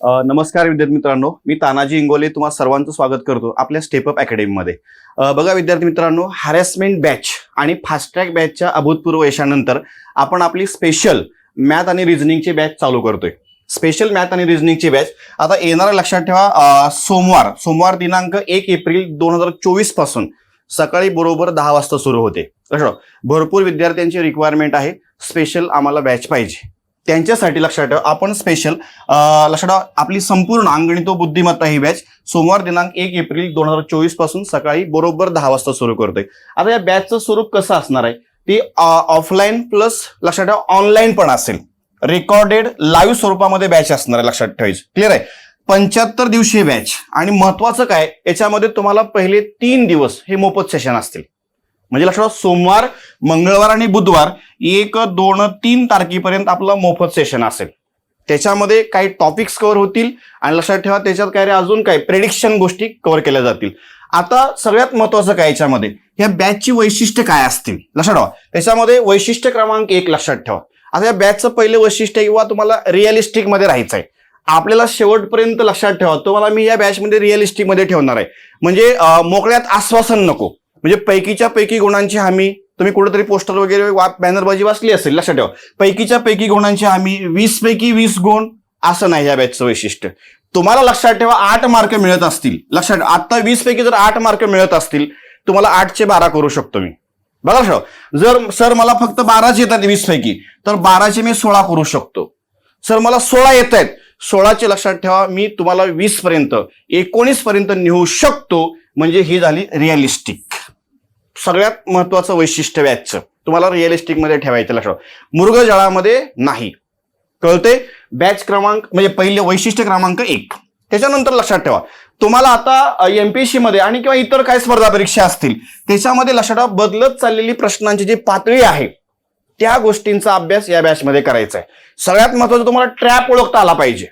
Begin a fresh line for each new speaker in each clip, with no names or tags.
नमस्कार विद्यार्थी मित्रांनो. मी तानाजी इंगोले तुम्हाला सर्वांचं स्वागत करतो आपल्या स्टेपअप अकॅडमीमध्ये बघा विद्यार्थी मित्रांनो हॅरेसमेंट बॅच आणि फास्ट ट्रॅक बॅचच्या अभूतपूर्व यशानंतर आपण आपली स्पेशल मॅथ आणि रिझनिंगची बॅच चालू करतोय. स्पेशल मॅथ आणि रिझनिंगची बॅच आता येणारा लक्षात ठेवा सोमवार. सोमवार दिनांक एक एप्रिल दोन हजार चोवीसपासून सकाळी बरोबर दहा वाजता सुरू होते. भरपूर विद्यार्थ्यांची रिक्वायरमेंट आहे. स्पेशल आम्हाला बॅच पाहिजे. त्यांच्यासाठी लक्षात ठेवा. आपण स्पेशल लक्षात ठेवा आपली संपूर्ण अंगणितो बुद्धिमत्ता ही बॅच सोमवार दिनांक एक एप्रिल दोन हजार चोवीसपासून सकाळी बरोबर दहा वाजता सुरू करतोय. आता या बॅचचं स्वरूप कसं असणार आहे? ती ऑफलाईन प्लस लक्षात ठेवा ऑनलाईन पण असेल. रेकॉर्डेड लाईव्ह स्वरूपामध्ये बॅच असणार आहे लक्षात ठेवायचं. क्लिअर आहे? पंच्याहत्तर दिवशी बॅच आणि महत्वाचं काय? याच्यामध्ये तुम्हाला पहिले तीन दिवस हे मोफत सेशन असतील. म्हणजे लक्षात ठेवा, सोमवार मंगळवार आणि बुधवार एक दोन तीन तारखेपर्यंत आपलं मोफत सेशन असेल. त्याच्यामध्ये काही टॉपिक्स कव्हर होतील आणि लक्षात ठेवा त्याच्यात काय रे अजून काय प्रेडिक्शन गोष्टी कव्हर केल्या जातील. आता सगळ्यात महत्वाचं काय याच्यामध्ये? या बॅचची वैशिष्ट्य काय असतील? लक्षात ठेवा. त्याच्यामध्ये वैशिष्ट्य क्रमांक एक लक्षात ठेवा. आता या बॅचचं पहिलं वैशिष्ट्य किंवा तुम्हाला रिअलिस्टिकमध्ये राहायचं आहे. आपल्याला शेवटपर्यंत लक्षात ठेवा. तुम्हाला मी या बॅचमध्ये रिअलिस्टिकमध्ये ठेवणार आहे. म्हणजे मोकळ्यात आश्वासन नको. म्हणजे पैकीच्या पैकी गुणांची हमी तुम्ही कुठेतरी पोस्टर वगैरे बॅनरबाजी वाचली असेल लक्षात ठेवा. पैकीच्या पैकी गुणांची हमी वीस पैकी वीस गुण असं नाही या बॅचचं वैशिष्ट्य. तुम्हाला लक्षात ठेवा आठ मार्क मिळत असतील. लक्षात आता वीस पैकी जर आठ मार्क मिळत असतील तुम्हाला आठचे बारा करू शकतो मी. बघा सर जर सर मला फक्त बाराच येतात वीस पैकी तर बाराचे मी सोळा करू शकतो. सर मला सोळा येत आहेत सोळाचे लक्षात ठेवा मी तुम्हाला वीस पर्यंत एकोणीस पर्यंत नेऊ शकतो. म्हणजे ही झाली रिअलिस्टिक सगळ्यात महत्वाचं वैशिष्ट्य बॅचचं तुम्हाला रिअलिस्टिकमध्ये ठेवायचं लक्षात मृगजळामध्ये नाही. कळते बॅच क्रमांक म्हणजे पहिले वैशिष्ट्य क्रमांक एक. त्याच्यानंतर लक्षात ठेवा. तुम्हाला आता एमपीएससी मध्ये आणि किंवा इतर काय स्पर्धा परीक्षा असतील त्याच्यामध्ये लक्षात ठेवा बदलत चाललेली प्रश्नांची जी पातळी आहे त्या गोष्टींचा अभ्यास या बॅचमध्ये करायचा आहे. सगळ्यात महत्वाचं तुम्हाला ट्रॅप ओळखता आला पाहिजे.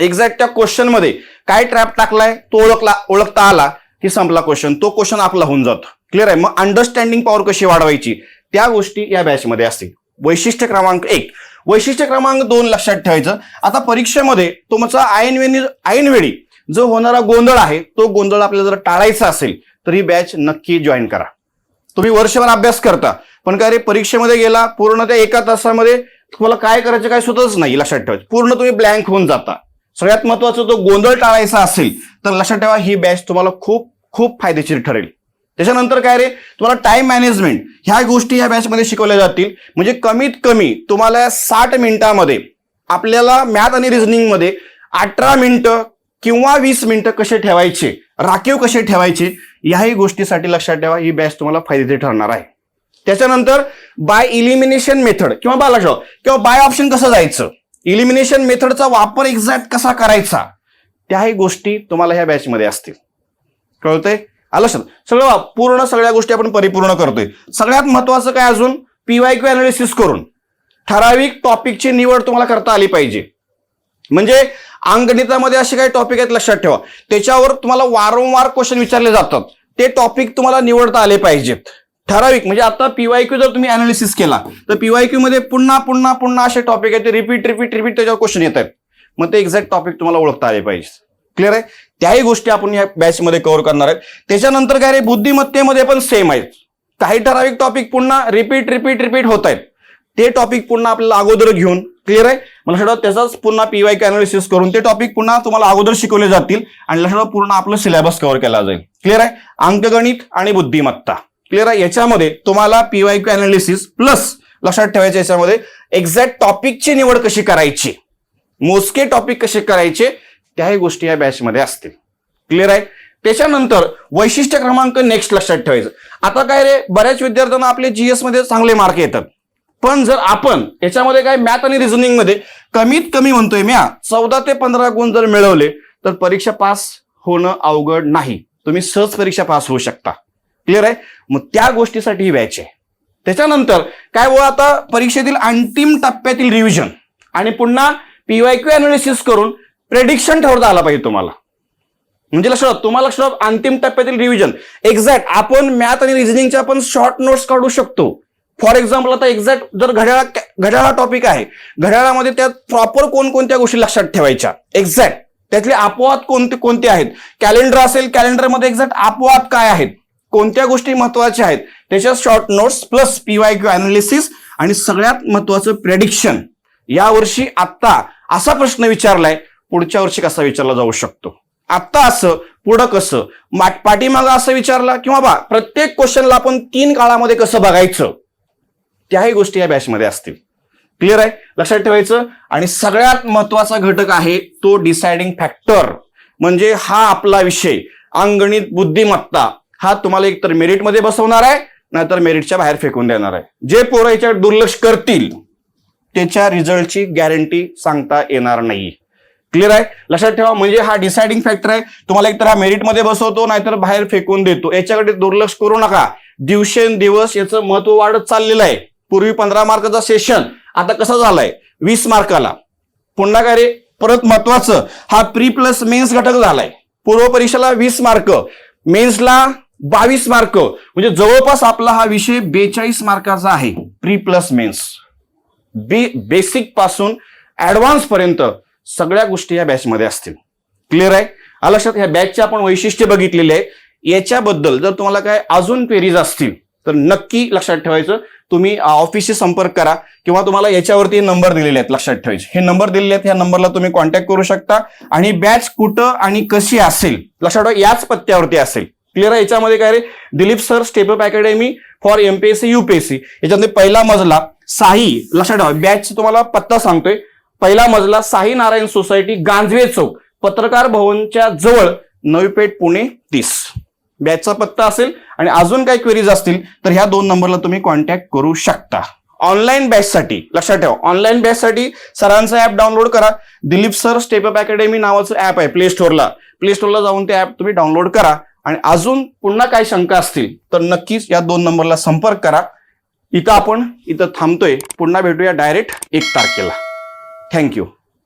एक्झॅक्ट त्या क्वेश्चनमध्ये काय ट्रॅप टाकलाय तो ओळखला ओळखता आला की संपला क्वेश्चन तो क्वेश्चन आपला होऊन जातो. क्लिअर आहे? मग अंडरस्टँडिंग पॉवर कशी वाढवायची? त्या गोष्टी या बॅचमध्ये असतील. वैशिष्ट्य क्रमांक एक. वैशिष्ट्य क्रमांक दोन लक्षात ठेवायचं. आता परीक्षेमध्ये तुमचा ऐनवेळी ऐनवेळी जो होणारा गोंधळ आहे तो गोंधळ आपल्याला जर टाळायचा असेल तर ही बॅच नक्की जॉईन करा. तुम्ही वर्षभर अभ्यास करता पण काय रे परीक्षेमध्ये गेला पूर्ण त्या एका तासामध्ये तुम्हाला काय करायचं काय सुद्धाच नाही लक्षात ठेवायचं. पूर्ण तुम्ही ब्लँक होऊन जाता. सगळ्यात महत्वाचं तो गोंधळ टाळायचा असेल तर लक्षात ठेवा ही बॅच तुम्हाला खूप खूप फायदेशीर ठरेल. त्याच्यानंतर काय रे? तुम्हाला टाइम मॅनेजमेंट ह्या गोष्टी ह्या बॅचमध्ये शिकवल्या जातील. म्हणजे कमीत कमी तुम्हाला साठ मिनिटामध्ये आपल्याला मॅथ आणि रिझनिंगमध्ये अठरा मिनिटं किंवा वीस मिनिटं कसे ठेवायचे राखीव कसे ठेवायचे याही गोष्टीसाठी लक्षात ठेवा ही बॅच तुम्हाला फायदेशीर ठरणार आहे. त्याच्यानंतर बाय इलिमिनेशन मेथड किंवा बा लक्षात किंवा बाय ऑप्शन कसं जायचं? इलिमिनेशन मेथडचा वापर एक्झॅक्ट कसा करायचा? त्याही गोष्टी तुम्हाला ह्या बॅचमध्ये असतील. कळतंय? आलं सर सगळं पूर्ण सगळ्या गोष्टी आपण परिपूर्ण करतोय. सगळ्यात महत्वाचं काय अजून? पीवाय क्यू अनालिसिस करून. ठराविक टॉपिकची निवड तुम्हाला करता आली पाहिजे. म्हणजे अंगणितामध्ये असे काही टॉपिक आहेत लक्षात ठेवा. त्याच्यावर तुम्हाला वारंवार क्वेश्चन विचारले जातात. ते टॉपिक तुम्हाला निवडता आले पाहिजेत ठराविक म्हणजे आता पीवायक्यू जर तुम्ही अनालिसिस केला तर पीवायक्यू मध्ये पुन्हा पुन्हा पुन्हा असे टॉपिक आहेत ते रिपीट रिपीट रिपीट त्याच्यावर क्वेश्चन येत आहेत. मग ते एक्झॅक्ट टॉपिक तुम्हाला ओळखता आले पाहिजे. क्लिअर आहे? त्याही गोष्टी आपण या बॅचमध्ये कव्हर करणार आहेत. त्याच्यानंतर काय रे बुद्धिमत्तेमध्ये पण सेम आहेत. काही ठराविक टॉपिक पुन्हा रिपीट रिपीट रिपीट होत आहेत. ते टॉपिक पुन्हा आपल्याला अगोदर घेऊन क्लिअर आहे? मला लक्षात त्याचाच पुन्हा पीवाय अनालिसिस करून ते टॉपिक पुन्हा तुम्हाला अगोदर शिकवले जातील आणि लक्षात पूर्ण आपलं सिलेबस कव्हर केला जाईल. क्लिअर आहे? अंकगणित आणि बुद्धिमत्ता. क्लिअर आहे? याच्यामध्ये तुम्हाला पीवाय अनालिसिस प्लस लक्षात ठेवायचं याच्यामध्ये एक्झॅक्ट टॉपिकची निवड कशी करायची? मोजके टॉपिक कसे करायचे? त्याही गोष्टी या बॅचमध्ये असतील. क्लिअर आहे? त्याच्यानंतर वैशिष्ट्य क्रमांक नेक्स्ट लक्षात ठेवायचं. आता काय रे? बऱ्याच विद्यार्थ्यांना आपले जीएसमध्ये चांगले मार्क येतात. पण जर आपण याच्यामध्ये काय मॅथ आणि रिझनिंगमध्ये कमीत कमी म्हणतोय म्या चौदा ते पंधरा गुण जर मिळवले तर परीक्षा पास होणं अवघड नाही. तुम्ही सहज परीक्षा पास होऊ शकता. क्लिअर आहे? मग त्या गोष्टीसाठी ही बॅच आहे. त्याच्यानंतर काय व आता परीक्षेतील अंतिम टप्प्यातील रिव्हिजन आणि पुन्हा पीवायक्यू अनालिसिस करून प्रेडिक्शन ठरवता आला पाहिजे तुम्हाला. म्हणजे लक्षात तुम्हाला लक्षात अंतिम टप्प्यातील रिव्हिजन एक्झॅक्ट आपण मॅथ आणि रिझनिंगच्या आपण शॉर्ट नोट्स काढू शकतो. फॉर एक्झाम्पल आता एक्झॅक्ट जर घड्याळा घड्याळा टॉपिक आहे. घड्याळामध्ये त्यात प्रॉपर कोणकोणत्या गोष्टी लक्षात ठेवायच्या? एक्झॅक्ट त्यातले अपवाद कोणते कोणते आहेत? कॅलेंडर असेल कॅलेंडरमध्ये एक्झॅक्ट अपवाद काय आहेत? कोणत्या गोष्टी महत्त्वाच्या आहेत? त्याच्यात short notes plus PY Q analysis आणि सगळ्यात महत्वाचं प्रेडिक्शन यावर्षी आत्ता असा प्रश्न विचारलाय पुढच्या वर्षी कसा विचारला जाऊ शकतो? आत्ता असं पुढं कसं? मा- पाठीमागं असं विचारला किंवा बा प्रत्येक क्वेश्चनला आपण तीन काळामध्ये कसं बघायचं? त्याही गोष्टी या बॅचमध्ये असतील. क्लिअर आहे? लक्षात ठेवायचं? आणि सगळ्यात महत्त्वाचा घटक आहे तो डिसाइडिंग फॅक्टर म्हणजे हा आपला विषय अंगणित बुद्धिमत्ता. हा तुम्हाला एकतर मेरिटमध्ये बसवणार आहे नाहीतर मेरिटच्या बाहेर फेकून देणार आहे. जे पोरं याच्यावर दुर्लक्ष करतील त्याच्या रिझल्टची गॅरंटी सांगता येणार नाही. क्लिअर आहे? लक्षात ठेवा म्हणजे हा डिसाइडिंग फॅक्टर आहे. तुम्हाला एकतर हा मेरिटमध्ये बसवतो नाहीतर बाहेर फेकून देतो. याच्याकडे दुर्लक्ष करू नका. दिवसेंदिवस याचं महत्त्व वाढत चाललेलं आहे. पूर्वी पंधरा मार्काचा सेशन आता कसं झालाय? वीस मार्काला. पुन्हा काय रे? परत महत्वाचं. हा प्री प्लस मेन्स घटक झालाय. पूर्व परीक्षेला वीस मार्क. मेन्सला बावीस मार्क. म्हणजे जवळपास आपला हा विषय बेचाळीस मार्काचा आहे. प्री प्लस मेन्स बे बेसिकपासून ऍडव्हान्स पर्यंत. सगळ्या गोष्टी या बॅचमध्ये असतील. क्लिअर आहे? आलं लक्षात? ह्या बॅचचे आपण वैशिष्ट्य बघितलेले आहे. याच्याबद्दल जर तुम्हाला काय अजून क्वेरीज असतील तर नक्की लक्षात ठेवायचं. तुम्ही ऑफिसशी संपर्क करा किंवा तुम्हाला याच्यावरती नंबर दिलेले आहेत लक्षात ठेवायचे. हे नंबर दिलेले आहेत ह्या नंबरला तुम्ही कॉन्टॅक्ट करू शकता. आणि बॅच कुठं आणि कशी असेल लक्षात ठेवा याच पत्त्यावरती असेल. क्लिअर आहे? याच्यामध्ये काय रे? Dilip sir step up academy for MPSC UPSC याच्यामध्ये पहिला मजला साई लक्षात ठेवा बॅच तुम्हाला पत्ता सांगतोय. पहिला मजला साई नारायण सोसायटी गांजवे चौक. पत्रकार भवनच्या जवळ नवीपेठ पुणे तीस. बॅचचा पत्ता असेल आणि अजून काही क्वेरीज असतील तर ह्या दोन नंबरला तुम्ही कॉन्टॅक्ट करू शकता. ऑनलाईन बॅचसाठी लक्षात ठेवा ऑनलाईन बॅचसाठी सरांचं ऍप डाउनलोड करा. Dilip sir step up academy नावाचं ऍप आहे प्ले स्टोअरला प्ले स्टोअरला जाऊन ते ऍप तुम्ही डाउनलोड करा. आणि अजून पुन्हा काही शंका असतील तर नक्कीच या दोन नंबरला संपर्क करा. इथं आपण इथं थांबतोय. पुन्हा भेटूया डायरेक्ट एक तारखेला. Thank you